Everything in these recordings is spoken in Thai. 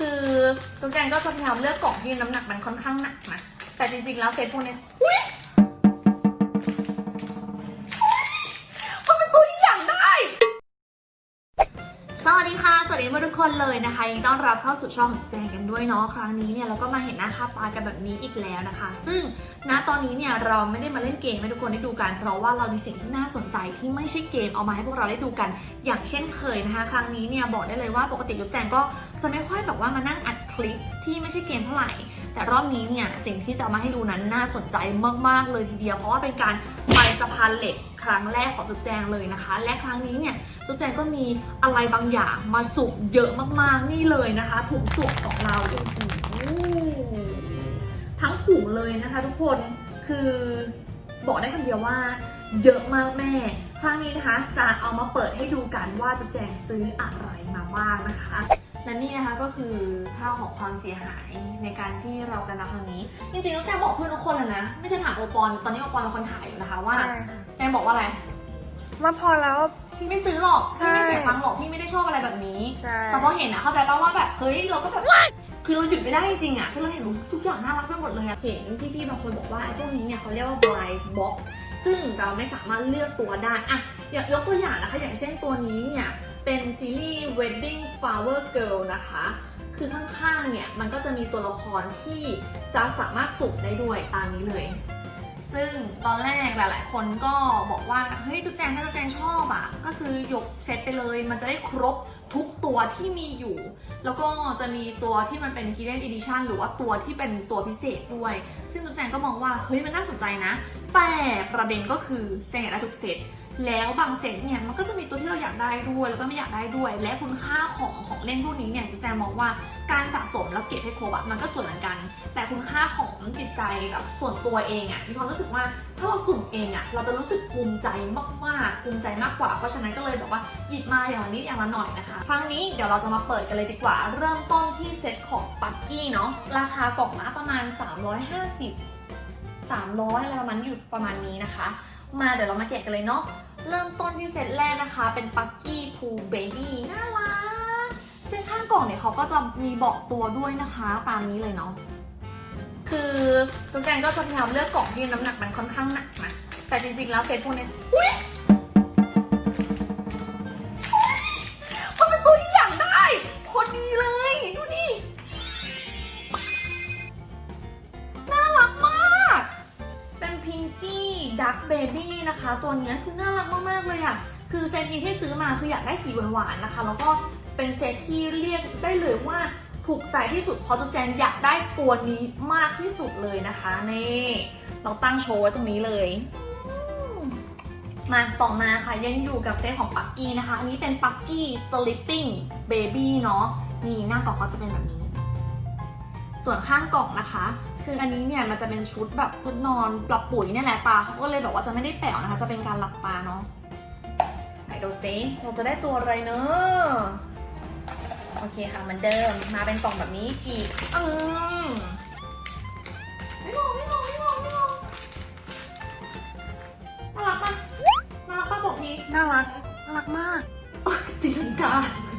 คือตุ๊กแกก็จะพยายามเลือกกล่องที่น้ำหนักมันค่อนข้างหนักนะแต่จริงๆแล้วเซตพวกเนี้ยอุ๊ย วัสดีค่ะสวัสดีทุกคนเลยนะคะยินดีต้อนรับเข้าสู่ช่องของแจงกันด้วยเนาะครั้งนี้เนี่ยเราก็มาเห็นหน้าค่าตากันแบบนี้อีกแล้วนะคะ ซึ่งณตอนนี้เนี่ยเราไม่ได้มาเล่นเกมให้ทุกคนได้ดูกัน เพราะว่าเรามีสิ่งที่น่าสนใจที่ไม่ใช่เกมเอามาให้พวกเราได้ดูกัน อย่างเช่นเคยนะคะครั้งนี้เนี่ยบอกได้เลยว่าปกติยุบแจงก็จะไม่ค่อยแบบว่ามานั่งอัดคลิปที่ไม่ใช่เกมเท่าไหร่ แต่รอบนี้เนี่ยสิ่งที่จะมาให้ดูนั้นน่าสนใจมากๆเลยทีเดียวเพราะว่าเป็นการไปสะพานเหล็กครั้งแรกของจุ๊บแจงเลยนะคะ และครั้งนี้เนี่ยจุ๊บแจงก็มีอะไรบางอย่างมาสุกเยอะมากๆนี่เลยนะคะถุงสุกของเราโอ้โหทั้งถุงเลยนะคะ ทุกคนคือบอกได้คำเดียวว่าเยอะมากแม่ ครั้งนี้นะคะจะเอามาเปิดให้ดูกันว่าจุ๊บแจงซื้ออะไรมาบ้างนะคะ และนี่นะคะก็คือค่าของความเสียหายในการที่เราได้รับครั้งนี้ จริงๆแล้วแจงบอกเพื่อนทุกคนเลยนะ ไม่ใช่ถามโอปอลตอนนี้โอปอลเป็นคนถ่ายอยู่นะคะว่าใช่ค่ะแจงบอกว่าอะไรมาพอแล้ว พี่ไม่ซื้อหรอกใช่ พี่ไม่เสียตังค์หรอกพี่ไม่ได้ชอบอะไรแบบนี้ ใช่แต่พอเห็นอะเข้าใจป่าว่าแบบเฮ้ยเราก็แบบคือเราหยุดไม่ได้จริงๆอะคือเราเห็นทุกอย่างน่ารักไปหมดเลยอะเห็นพี่ๆบางคนบอกว่าไอ้พวกนี้เนี่ยเขาเรียกว่า blind box ซึ่งเราไม่สามารถเลือกตัวได้อะอย่างยกตัวอย่างนะคะอย่างเช่นตัวนี้เนี่ย เป็นซีรีส์ wedding flower girl นะคะ คือข้างๆเนี่ยมันก็จะมีตัวละครที่จะสามารถสุ่มได้ด้วยตามนี้เลย ซึ่งตอนแรกหลายๆคนก็บอกว่า เฮ้ยจุ๊แจงถ้าจุ๊แจงชอบอะ ก็ซื้อยกเซตไปเลย มันจะได้ครบทุกตัวที่มีอยู่ แล้วก็จะมีตัวที่มันเป็น hidden edition หรือว่าตัวที่เป็นตัวพิเศษด้วย ซึ่งจุ๊แจงก็มองว่า เฮ้ยมันน่าสนใจนะ แต่ประเด็นก็คือแจงอยากได้ทุกเซต แล้วบางเซตเนี่ยมันก็จะมีตัวที่เราอยากได้ด้วยแล้วก็ไม่อยากได้ด้วย และคุณค่าของของเล่นพวกนี้เนี่ยจุ๊บแจมองว่าการสะสมแล้วเก็บให้ครบอะมันก็ส่วนเหมือนกัน แต่คุณค่าของจิตใจกับส่วนตัวเองอะมีความรู้สึกว่าถ้าเราสุ่มเองอะเราจะรู้สึกภูมิใจมากๆภูมิใจมากกว่า เพราะฉะนั้นก็เลยแบบว่าหยิบมาอย่างละนิดอย่างละหน่อยนะคะครั้งนี้เดี๋ยวเราจะมาเปิดกันเลยดีกว่า เริ่มต้นที่เซตของปักกี้เนาะราคากล่องละประมาณ 350 300อะไรประมาณอยู่ประมาณนี้นะคะ มาเดี๋ยวเรามาแกะกันเลยเนาะเริ่มต้นที่เซตแรกนะคะ เป็นปักกี้พูเบบี้น่ารักซึ่งข้างกล่องเนี่ยเขาก็จะมีบอกตัวด้วยนะคะตามนี้เลยเนาะคือทุกแกก็จะพยายามเลือกกล่องที่น้ำหนักมันค่อนข้างหนักนะแต่จริงๆแล้วเซตพวกเนี้ยอุ๊ยมันเป็นตัวที่อยากได้พอดีเลย ดักเบบี้นะคะ ตัวนี้คือน่ารักมากๆเลยอะคือเซตนี้ที่ซื้อมาคืออยากได้สีหวานๆนะคะ แล้วก็เป็นเซตที่เรียกได้เลยว่าถูกใจที่สุดเพราะจุ๊แจงอยากได้ตัวนี้มากที่สุดเลยนะคะนี่เราตั้งโชว์ไว้ตรงนี้เลยมาต่อมาค่ะยังอยู่กับเซตของปักกี้นะคะ อันนี้เป็นปักกี้ sleeping baby เนาะนี่หน้ากล่องเขาจะเป็นแบบนี้ ส่วนข้างกล่องนะคะ คืออันนี้เนี่ยมันจะเป็นชุดแบบชุดนอนปรับปุ๋ยเนี่ยแหละตาเขาก็เลยแบบว่าจะไม่ได้แป๋วนะคะ จะเป็นการหลับตาเนาะไหนดูซิเราจะได้ตัวอะไรเนอะโอเคค่ะเหมือนเดิมมาเป็นกล่องแบบนี้ฉีกอืมไม่มองไม่มองไม่มองไม่มองน่ารักปะน่ารักปะบอกพีน่ารัก น่ารักมากตีลังกาน่า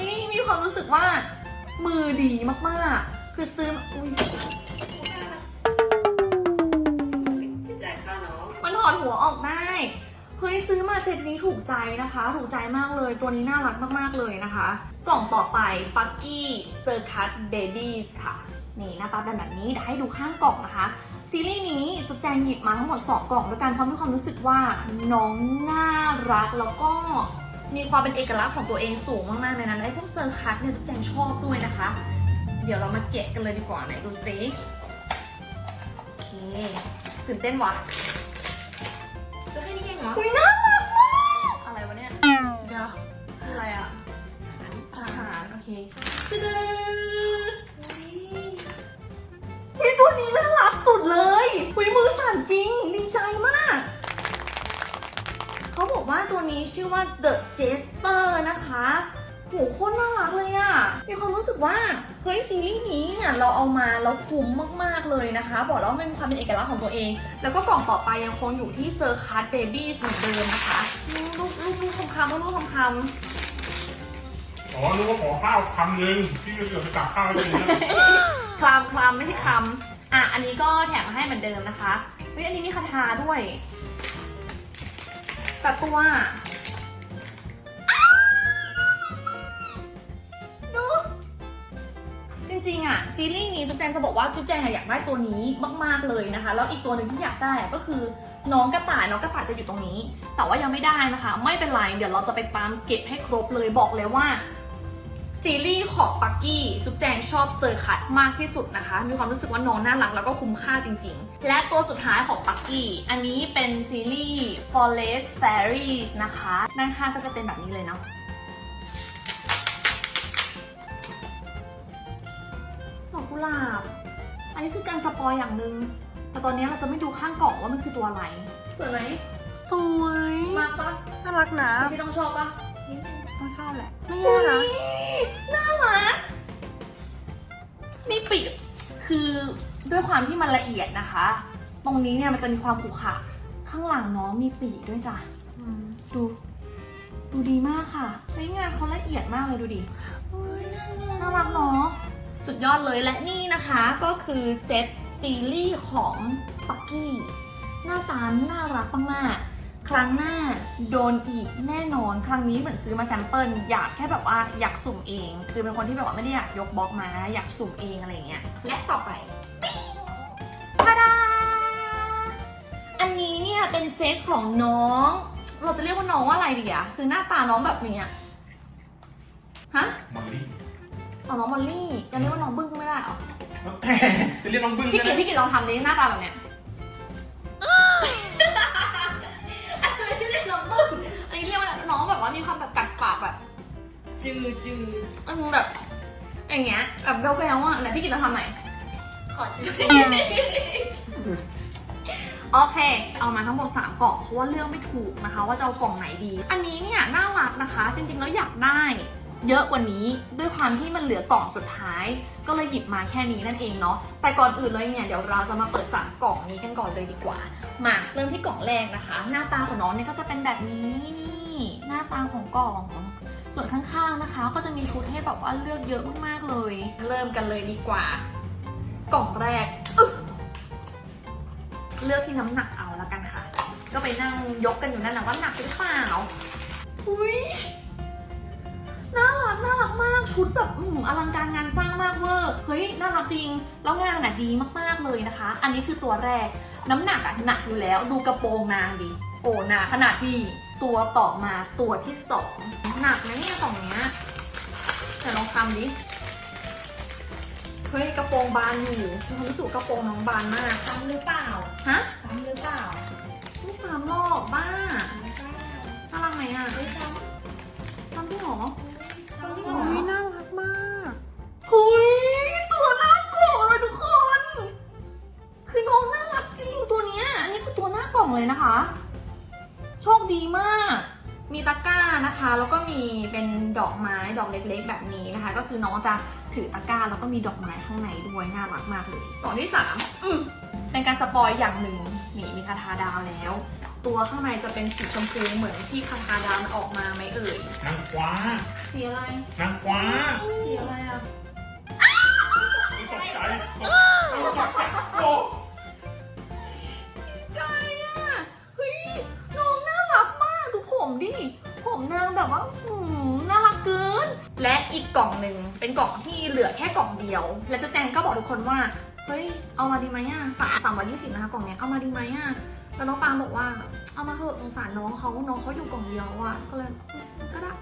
ยมีความรู้สึกว่า มือดีมากๆ คือซื้อมาอุ้ยที่จ่ายค่าน้องมันถอดหัวออกได้เฮ้ยซื้อมาเซตนี้ถูกใจนะคะ ถูกใจมากเลย ตัวนี้น่ารักมากๆเลยนะคะ กล่องต่อไป p u c k y Circus Babies ค่ะ นี่หน้าตาเป็นแบบนี้เดี๋ยวให้ดูข้างกล่องนะคะซีรีส์นี้ตุ๊กแจงหยิบมาทั้งหมด 2 กล่องด้วยกันเพราะมีความรู้สึกว่าน้องน่ารักแล้วก็ มีความเป็นเอกลักษณ์ของตัวเองสูงมากๆในนั้นไอ้พวกเซอร์คัสเนี่ยตุ๊กแจงชอบด้วยนะคะ เดี๋ยวเรามาแกะกันเลยดีกว่าไหนดูซิโอเคตื่นเต้นว่ะก็แค่นี้เองเหรอคุยน่ารักมากอะไรวะเนี่ยเดี๋ยวคืออะไรอะอ่าอาหารโอเคตึ๊ดเฮ้ยตัวนี้น่ารักสุดเลยคุยมือสั่นจริงดีใจ ว่าตัวนี้ชื่อว่า The Jester นะคะโหโคตรน่ารักเลยอะมีความรู้สึกว่า เฮ้ยซีรีส์นี้เนี่ยเราเอามาแล้วคุ้มมากๆเลยนะคะ บอกแล้วว่ามันมีความเป็นเอกลักษณ์ของตัวเอง แล้วก็กล่องต่อไปยังคงอยู่ที่เซอร์คัสเบบี้เหมือนเดิมนะคะลูกลูกลูกคำคำลูกคำคำอ๋อนึกว่าขอข้าวคำนึงพี่ก็เกือบไปตักข้าวให้เลยนะคลามคลามไม่ใช่คำอะอันนี้ก็แถมมาให้เหมือนเดิมนะคะเฮ้ยอันนี้มีคาถาด้วย แต่ตัวอ้าวดูจริงๆอะซีรีส์นี้จุ๊บแจงจะบอกว่าจุ๊บแจงอะอยากได้ตัวนี้มากๆเลยนะคะ แล้วอีกตัวหนึ่งที่อยากได้ก็คือน้องกระต่ายน้องกระต่ายจะอยู่ตรงนี้ แต่ว่ายังไม่ได้นะคะ ไม่เป็นไร เดี๋ยวเราจะไปตามเก็บให้ครบเลยบอกเลยว่า ซีรีส์ของปักกี้จุ๊บแจงชอบเซอร์คัตมากที่สุดนะคะ มีความรู้สึกว่าน้องน่ารักแล้วก็คุ้มค่าจริงๆ และตัวสุดท้ายของปักกี้ อันนี้เป็นซีรีส์ Forest Fairies นะคะด้านข้างก็จะเป็นแบบนี้เลยเนาะดอกกุหลาบ อันนี้คือการสปอยอย่างหนึ่งแต่ตอนนี้เราจะไม่ดูข้างกล่องว่ามันคือตัวอะไร สวยไหมสวย มากปะน่ารักนะ พี่ต้องชอบปะนิดนึง ต้องชอบแหละ ไม่แย่นะอุ๊ยน่ารักมีปีกคือด้วยความที่มันละเอียดนะคะ ตรงนี้เนี่ยมันจะมีความขรุขระข้างหลังน้องมีปีกด้วยจ้ะอืมดู ดูดีมากค่ะใช้งานเขาละเอียดมากเลยดูดิโอ้ยน่ารักน่ารักเนาะสุดยอดเลยและนี่นะคะก็คือเซตซีรีส์ของปักกี้ หน้าตาน่ารักมากๆ ครั้งหน้าโดนอีกแน่นอน ครั้งนี้เหมือนซื้อมาแซมเปิลอยากแค่แบบว่าอยากสุ่มเอง คือเป็นคนที่แบบว่าไม่ได้อยากยกบล็อกมานะอยากสุ่มเองอะไรอย่างเงี้ย และต่อไปทาดาอันนี้เนี่ยเป็นเซตของน้อง เราจะเรียกว่าน้องว่าอะไรดีอะคือหน้าตาน้องแบบเนี้ยฮะมอลลี่อ๋อน้องมอลลี่ยังเรียกว่าน้องบึ้งไม่ได้เหรอแล้วแต่จะเรียกน้องบึ้งพี่ก็กิได้ตพี่กิตลองทำดิหน้าตาแบบเนี้ย ว่ามีความแบบกัดปากแบบจืดจืดอืมแบบอย่างเงี้ยแบบแบ๊วๆอะไหนพี่กิตลองทำไหนอยขอจืดโอเค เอามาทั้งหมด 3 กล่องเพราะว่าเลือกไม่ถูกนะคะ ว่าจะเอากล่องไหนดี อันนี้เนี่ยน่ารักนะคะ จริงๆแล้วอยากได้เยอะกว่านี้ด้วยความที่มันเหลือกล่องสุดท้าย ก็เลยหยิบมาแค่นี้นั่นเองเนาะแต่ก่อนอื่นเลยเนี่ยเดี๋ยวเราจะมาเปิดสามกล่องนี้กันก่อนเลยดีกว่า มาเริ่มที่กล่องแรกนะคะ หน้าตาของน้องเนี่ยก็จะเป็นแบบนี้นี่ หน้าตาของกล่อง ส่วนข้างๆนะคะ ก็จะมีชุดให้แบบว่าเลือกเยอะมากๆเลย เริ่มกันเลยดีกว่า กล่องแรก เลือกที่น้ำหนักเอาละกันค่ะ ก็ไปนั่งยกกันอยู่นั่นแหละว่าหนักหรือเปล่าอุ้ยน่ารักน่ารักมากชุดแบบอืมอลังการงานสร้างมากเวอร์เฮ้ยน่ารักจริง แล้วงานอะดีมากๆเลยนะคะ อันนี้คือตัวแรก น้ำหนักอะหนักอยู่แล้ว ดูกระโปรงนางดิโอ้หนาขนาดนี้ ตัวต่อมาตัวที่สองหนักนะเนี่ยกล่องเนี้ยแต่ลองทำดิเฮ้ยกระโปรงบานอยู่มีความรู้สึกว่ากระโปรงน้องบานมากซ้ำหรือเปล่าฮะซ้ำหรือเปล่าไม่ซ้ำหรอกบ้าไม่กล้าน่ารักไหมอะไม่ซ้ซ้ำที่หรอำซ้ำที่หโอ้รอยน่ารักมากหุยตัวน่ากลัวเลยทุกคน คือน้องน่ารักจริงตัวเนี้ยอันนี้คือตัวหน้ากล่องเลยนะคะ โชคดีมาก มีตะกร้านะคะ แล้วก็มีเป็นดอกไม้ดอกเล็กๆ แบบนี้นะคะ ก็คือน้องจะถือตะกร้าแล้วก็มีดอกไม้ข้างในด้วยน่ารักมากเลยกล่องที่สามอืมเป็นการสปอยอย่างหนึ่งนี่มีคาทาดาวแล้ว ตัวข้างในจะเป็นสีชมพูเหมือนที่คาทาดาวมันออกมาไหมเอ่ยนางฟ้าสีอะไรนางฟ้าสีอะไรอะตกใจตก ผมนางแบบว่าหืมน่ารักเกิน และอีกกล่องหนึ่งเป็นกล่องที่เหลือแค่กล่องเดียว และตัวแจงก็บอกทุกคนว่า เฮ้ย เอามาดีไหมอะสามสามร้อยยี่สิบนะคะกล่องเนี้ย เอามาดีไหมอะแล้วน้องปางบอกว่า เอามาเถอะสงสารน้องเขาน้องเขาอยู่กล่องเดียวอะ ก็เลย ก็ได้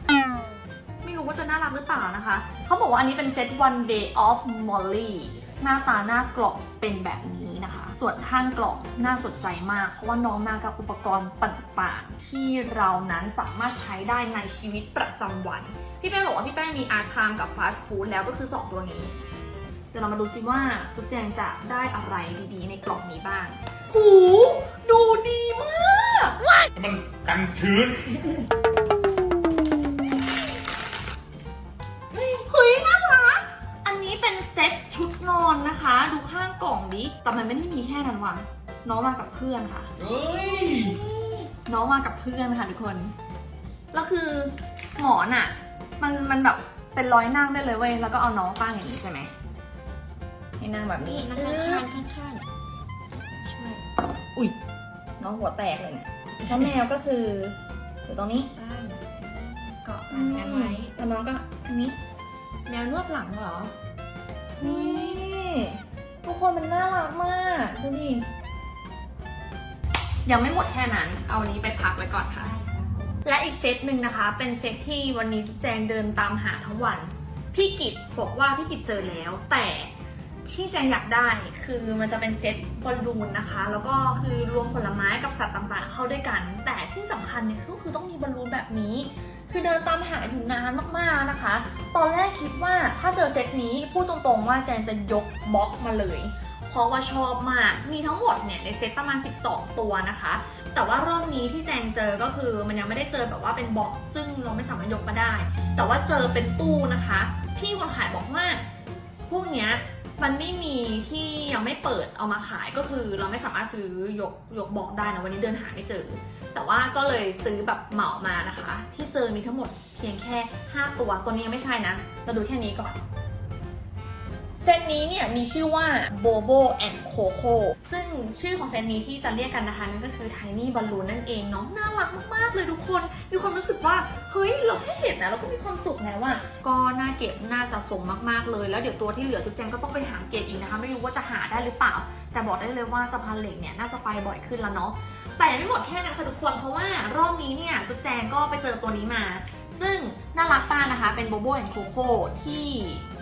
ไม่รู้ว่าจะน่ารักหรือเปล่านะคะ เขาบอกว่าอันนี้เป็นเซต one day of Molly หน้าตาหน้ากล่องเป็นแบบนี้นะคะ ส่วนข้างกล่องน่าสนใจมาก เพราะว่าน้องมากับอุปกรณ์ต่างๆ ที่เรานั้นสามารถใช้ได้ในชีวิตประจำวัน พี่แป้งบอกว่าพี่แป้งมีอาร์คามกับฟาสต์ฟู้ดแล้วก็คือ 2 ตัวนี้ เดี๋ยวเรามาดูซิว่าจุ๊บแจงจะได้อะไรดีๆ ในกล่องนี้บ้างหูดูดีมาก มันกันชื้น มันไม่ได้มีแค่นั้นว่ะ น้องมากับเพื่อนค่ะ เฮ้ย น้องมากับเพื่อนค่ะทุกคน แล้วคือหมอนอะมันมันแบบเป็นร้อยนั่งได้เลยเว้ย แล้วก็เอาน้องตั้งอย่างนี้ใช่ไหมให้นั่งแบบนี้นี่นั่งข้างๆข้างๆช่วยอุ้ยน้องหัวแตกเลยเนี่ยแล้วแมวก็คืออยู่ตรงนี้บ้างเกาะหลังกันไว้แล้วน้องก็อันนี้แนวนวดหลังเหรอ นี่ทุก คนมันน่ารักมากดูดิยังไม่หมดแค่นั้น เอานี้ไปพักไว้ก่อนค่ะ และอีกเซตหนึ่งนะคะ เป็นเซตที่วันนี้แจงเดินตามหาทั้งวัน พี่กิจบอกว่าพี่กิจเจอแล้ว แต่ที่แจงอยากได้คือมันจะเป็นเซตบอลลูนนะคะ แล้วก็คือรวมผลไม้กับสัตว์ต่างๆ เข้าด้วยกัน แต่ที่สำคัญเนี่ยก็คือต้องมีบอลลูนแบบนี้ คือเดินตามหาอยู่นานมากๆนะคะ ตอนแรกคิดว่าถ้าเจอเซตนี้พูดตรงๆว่าแจงจะยกบล็อกมาเลย เพราะว่าชอบมาก มีทั้งหมดเนี่ยในเซตประมาณ 12 ตัวนะคะ แต่ว่ารอบนี้ที่แจงเจอก็คือมันยังไม่ได้เจอแบบว่าเป็นบล็อก ซึ่งเราไม่สามารถยกมาได้ แต่ว่าเจอเป็นตู้นะคะ พี่คนขายบอกว่าพวกเนี้ย มันไม่มีที่ยังไม่เปิดเอามาขายก็คือเราไม่สามารถซื้อยกยกบอกได้นะวันนี้เดินหาไม่เจอ แต่ว่าก็เลยซื้อแบบเหมามานะคะ ที่เจอมีทั้งหมดเพียงแค่ 5 ตัวตัวนี้ยังไม่ใช่นะเราดูแค่นี้ก่อน ซตนี้เนี่ยมีชื่อว่า Bobo and Coco ซึ่งชื่อของเซตนี้ที่จะเรียกกันนะคะนั่นก็คือ Tiny Balloon นั่นเองเนาะน่ารักมากๆเลยทุกคน มีความรู้สึกว่า เฮ้ย เราแค่เห็นนะเราก็มีความสุขแล้วอะก็น่าเก็บน่าสะสมมากๆเลย แล้วเดี๋ยวตัวที่เหลือจุ๊บแจงก็ต้องไปหาเก็บอีกนะคะ ไม่รู้ว่าจะหาได้หรือเปล่า แต่บอกได้เลยว่าสะพานเหล็กเนี่ยน่าจะไปบ่อยขึ้นแล้วเนาะแต่ไม่หมดแค่นั้นค่ะทุกคนเพราะว่ารอบนี้เนี่ยจุ๊บแจงก็ไปเจอตัวนี้มา ซึ่งน่ารักป้ากนะคะ เป็นโบโบแอนโคโค่ที่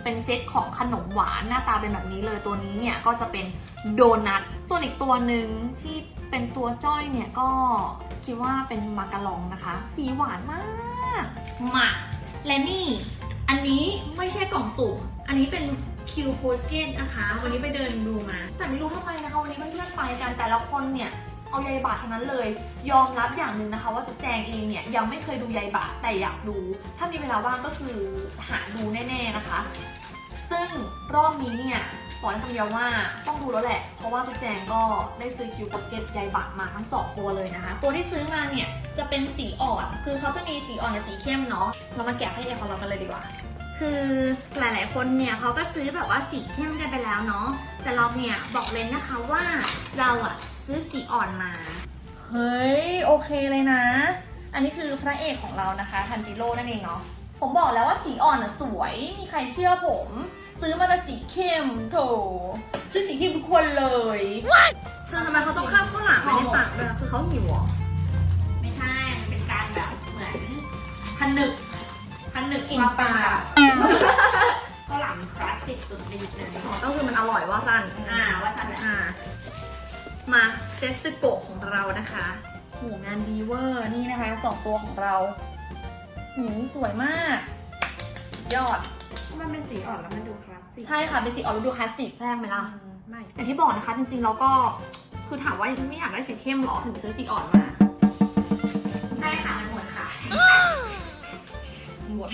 เป็นเซตของขนมหวานหน้าตาเป็นแบบนี้เลยตัวนี้เนี่ยก็จะเป็นโดนัทส่วนอีกตัวหนึ่งที่เป็นตัวจ้อยเนี่ยก็คิดว่าเป็นมาการองนะคะ สีหวานมากมาและนี่อันนี้ไม่ใช่กล่องสุ่มอันนี้เป็นคิวโพสเกนนะคะ วันนี้ไปเดินดูมา แต่ไม่รู้ทำไมนะคะ วันนี้เพื่อนๆไปกันแต่ละคนเนี่ย เอาใยบาททั้งนั้นเลย ยอมรับอย่างหนึ่งนะคะ ว่าจุ๊บแจงเองเนี่ยยังไม่เคยดูใยบาทแต่อยากดู ถ้ามีเวลาว่างก็คือหาดูแน่ๆนะคะ ซึ่งรอบนี้เนี่ยบอกได้คำเดียวว่าต้องดูแล้วแหละ เพราะว่าจุ๊บแจงก็ได้ซื้อคิวโปสเก็ตใยบาทมาทั้งสองตัวเลยนะคะ ตัวที่ซื้อมาเนี่ยจะเป็นสีอ่อน คือเขาจะมีสีอ่อนกับสีเข้มเนาะ เรามาแกะให้เอของเรากันเลยดีกว่าคือหลายๆ คนเนี่ยเขาก็ซื้อแบบว่าสีเข้มกันไปแล้วเนาะแต่เราเนี่ยบอกเลยนะคะว่าเราอะ ซื้อสีอ่อนมา เฮ้ย โอเคเลยนะ อันนี้คือพระเอกของเรานะคะทันจิโร่นั่นเองเนาะ ผมบอกแล้วว่าสีอ่อนอะสวย มีใครเชื่อผม ซื้อมาแต่สีเข้มโถชื่อสีเข้มทุกคนเลยคือทำไมเขาต้องข้ามข้าวหลามไปในปากด้วยคือเขาหิวเหรอไม่ใช่ มันเป็นการแบบเหมือนผนึกผนึกอิ่มปากข้าวหลามคลาสสิกสุดฤทธิ์เลยอ๋อก็คือมันอร่อยว่าสั้นอ่าว่าสันแหละอ่า มาเซสซึโกะของเรานะคะโหงานดีเวอร์นี่นะคะสองตัวของเราหูสวยมาก ยอด มันเป็นสีอ่อนแล้วมันดูคลาสสิกใช่ค่ะเป็นสีออรูดูคลาสสิกแรกไหมล่ะอืมไม่อย่างที่บอกนะคะ จริงๆเราก็คือถามว่าไม่อยากได้สีเข้มหรอถึงซื้อสีอ่อนมา ใช่ค่ะมันหมดค่ะหมด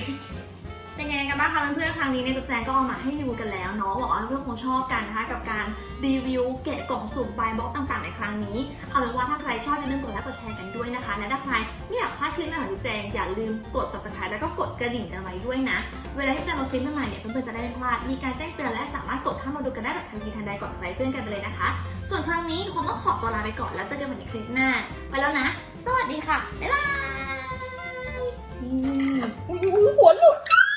เป็นยังไงกันบ้างคะเพื่อนๆ ครั้งนี้เนี่ยจุ๊บแจงก็เอามาให้ดูกันแล้วเนาะหวังว่าเพื่อนๆคงชอบกันนะคะกับการรีวิวเกะกล่องสุ่มบายบล็อกต่างๆ ในครั้งนี้ เอาเป็นว่าถ้าใครชอบอย่าลืมกดไลค์กดแชร์กันด้วยนะคะ และถ้าใครไม่อยากพลาดคลิปใหม่ของจุ๊บแจงอย่าลืมกด subscribe แล้วก็กดกระดิ่งกันไว้ด้วยนะ เวลาที่จะลงคลิปใหม่ๆเนี่ยเพื่อนๆจะได้ไม่พลาด มีการแจ้งเตือนและสามารถกดเข้ามาดูกันได้แบบทันทีทันใดก่อนใครเพื่อนกันไปเลยนะคะ ส่วนครั้งนี้คงต้องขอตัวลาไปก่อนแล้วเจอกันใหม่ในคลิปหน้า ไปแล้วนะ สวัสดีค่ะบ๊ายบายอุ้ยโอ้โห